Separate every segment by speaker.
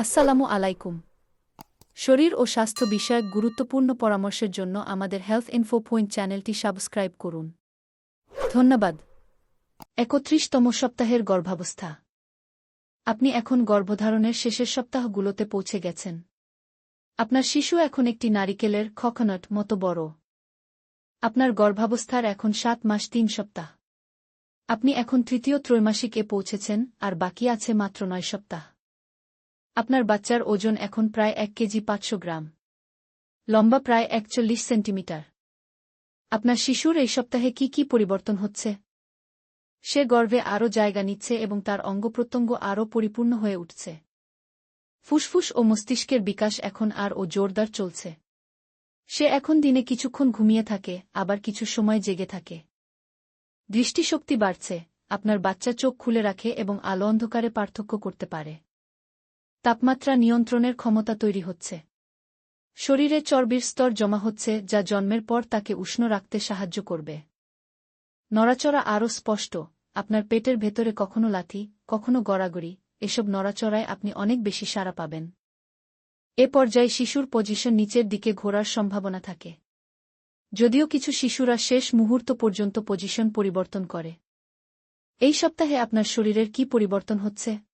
Speaker 1: আসসালামু আলাইকুম। শরীর ও স্বাস্থ্য বিষয়ক গুরুত্বপূর্ণ পরামর্শের জন্য আমাদের হেলথ ইনফো পয়েন্ট চ্যানেলটি সাবস্ক্রাইব করুন। ধন্যবাদ। একত্রিশতম সপ্তাহের গর্ভাবস্থা। আপনি এখন গর্ভধারণের শেষের সপ্তাহগুলোতে পৌঁছে গেছেন। আপনার শিশু এখন একটি নারিকেলের খকনট মতো বড়। আপনার গর্ভাবস্থার এখন সাত মাস তিন সপ্তাহ। আপনি এখন তৃতীয় ত্রৈমাসিকে পৌঁছেছেন, আর বাকি আছে মাত্র নয় সপ্তাহ। আপনার বাচ্চার ওজন এখন প্রায় এক কেজি পাঁচশো গ্রাম। লম্বা প্রায় একচল্লিশ সেন্টিমিটার। আপনার শিশুর এই সপ্তাহে কি কি পরিবর্তন হচ্ছে? সে গর্ভে আরও জায়গা নিচ্ছে এবং তার অঙ্গ প্রত্যঙ্গ আরও পরিপূর্ণ হয়ে উঠছে। ফুসফুস ও মস্তিষ্কের বিকাশ এখন আর ও জোরদার চলছে। সে এখন দিনে কিছুক্ষণ ঘুমিয়ে থাকে, আবার কিছু সময় জেগে থাকে। দৃষ্টিশক্তি বাড়ছে, আপনার বাচ্চা চোখ খুলে রাখে এবং আলো অন্ধকারে পার্থক্য করতে পারে। তাপমাত্রা নিয়ন্ত্রণের ক্ষমতা তৈরি হচ্ছে। শরীরে চর্বির স্তর জমা হচ্ছে, যা জন্মের পর তাকে উষ্ণ রাখতে সাহায্য করবে। নড়াচড়া আরও স্পষ্ট, আপনার পেটের ভেতরে কখনো লাথি, কখনো গড়াগড়ি, এসব নড়াচড়ায় আপনি অনেক বেশি সাড়া পাবেন। এ পর্যায়ে শিশুর পজিশন নিচের দিকে ঘোরার সম্ভাবনা থাকে। যদিও কিছু শিশুরা শেষ মুহূর্ত পর্যন্ত পজিশন পরিবর্তন করে। এই সপ্তাহে আপনার শরীরের কি পরিবর্তন হচ্ছে?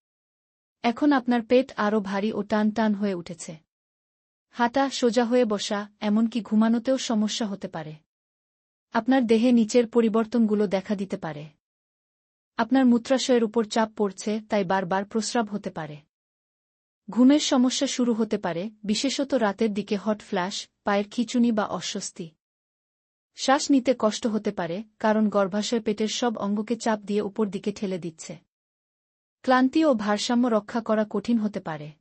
Speaker 1: এখন আপনার পেট আরও ভারী ও টান টান হয়ে উঠেছে। হাঁটা সোজা হয়ে বসা, এমনকি ঘুমানোতেও সমস্যা হতে পারে। আপনার দেহে নিচের পরিবর্তনগুলো দেখা দিতে পারে। আপনার মূত্রাশয়ের উপর চাপ পড়ছে, তাই বারবার প্রস্রাব হতে পারে। ঘুমের সমস্যা শুরু হতে পারে, বিশেষত রাতের দিকে হট ফ্ল্যাশ, পায়ের খিচুনি বা অস্বস্তি। শ্বাস নিতে কষ্ট হতে পারে, কারণ গর্ভাশয় পেটের সব অঙ্গকে চাপ দিয়ে উপর দিকে ঠেলে দিচ্ছে। ক্লান্তি ও ভারসাম্য রক্ষা করা কঠিন হতে পারে।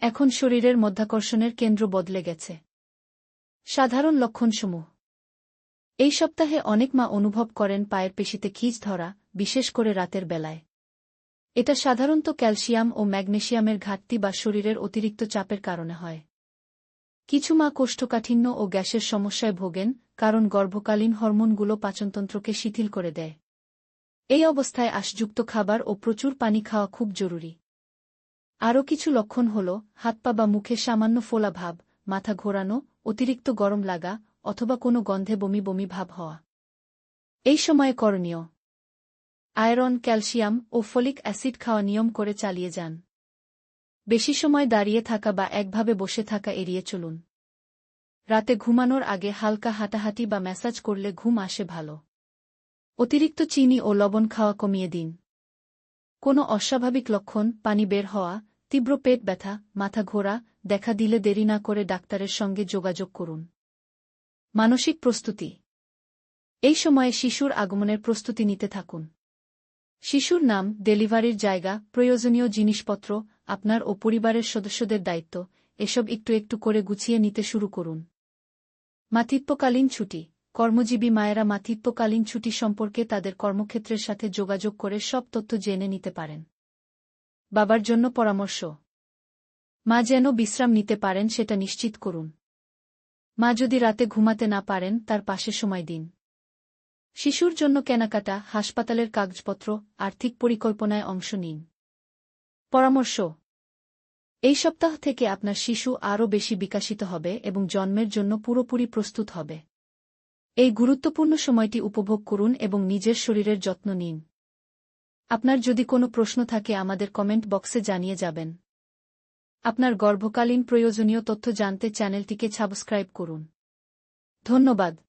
Speaker 1: এখন শরীরের মধ্যাকর্ষণের কেন্দ্র বদলে গেছে। সাধারণ লক্ষণসমূহ। এই সপ্তাহে অনেক মা অনুভব করেন পায়ের পেশিতে খিচ ধরা, বিশেষ করে রাতের বেলায়। এটা সাধারণত ক্যালসিয়াম ও ম্যাগনেশিয়ামের ঘাটতি বা শরীরের অতিরিক্ত চাপের কারণে হয়। কিছু মা কোষ্ঠকাঠিন্য ও গ্যাসের সমস্যায় ভোগেন, কারণ গর্ভকালীন হরমোনগুলো পাচনতন্ত্রকে শিথিল করে দেয়। এই অবস্থায় আশযুক্ত খাবার ও প্রচুর পানি খাওয়া খুব জরুরি। আরও কিছু লক্ষণ হল, হাত পা বা মুখে সামান্য ফোলা ভাব, মাথা ঘোরানো, অতিরিক্ত গরম লাগা, অথবা কোনো গন্ধে বমি বমি ভাব হওয়া। এই সময়ে করণীয়। আয়রন, ক্যালসিয়াম ও ফলিক অ্যাসিড খাওয়া নিয়ম করে চালিয়ে যান। বেশি সময় দাঁড়িয়ে থাকা বা একভাবে বসে থাকা এড়িয়ে চলুন। রাতে ঘুমানোর আগে হালকা হাঁটাহাঁটি বা ম্যাসাজ করলে ঘুম আসে ভালো। অতিরিক্ত চিনি ও লবণ খাওয়া কমিয়ে দিন। কোনো অস্বাভাবিক লক্ষণ, পানি বের হওয়া, তীব্র পেট ব্যথা, মাথা ঘোরা, দেখা দিলে দেরি না করে ডাক্তারের সঙ্গে যোগাযোগ করুন। মানসিক প্রস্তুতি। এই সময়ে শিশুর আগমনের প্রস্তুতি নিতে থাকুন। শিশুর নাম, ডেলিভারির জায়গা, প্রয়োজনীয় জিনিসপত্র, আপনার ও পরিবারের সদস্যদের দায়িত্ব, এসব একটু একটু করে গুছিয়ে নিতে শুরু করুন। মাতৃত্বকালীন ছুটি। কর্মজীবী মায়েরা মাতৃত্বকালীন ছুটি সম্পর্কে তাদের কর্মক্ষেত্রের সাথে যোগাযোগ করে সব তথ্য জেনে নিতে পারেন। বাবার জন্য পরামর্শ। মা যেন বিশ্রাম নিতে পারেন সেটা নিশ্চিত করুন। মা যদি রাতে ঘুমাতে না পারেন, তার পাশে সময় দিন। শিশুর জন্য কেনাকাটা, হাসপাতালের কাগজপত্র, আর্থিক পরিকল্পনায় অংশ নিন। পরামর্শ। এই সপ্তাহ থেকে আপনার শিশু আরও বেশি বিকাশিত হবে এবং জন্মের জন্য পুরোপুরি প্রস্তুত হবে। এই গুরুত্বপূর্ণ সময়টি উপভোগ করুন এবং নিজের শরীরের যত্ন নিন। আপনার যদি কোনো প্রশ্ন থাকে, আমাদের কমেন্ট বক্সে জানিয়ে যাবেন। আপনার গর্ভকালীন প্রয়োজনীয় তথ্য জানতে চ্যানেলটিকে সাবস্ক্রাইব করুন। ধন্যবাদ।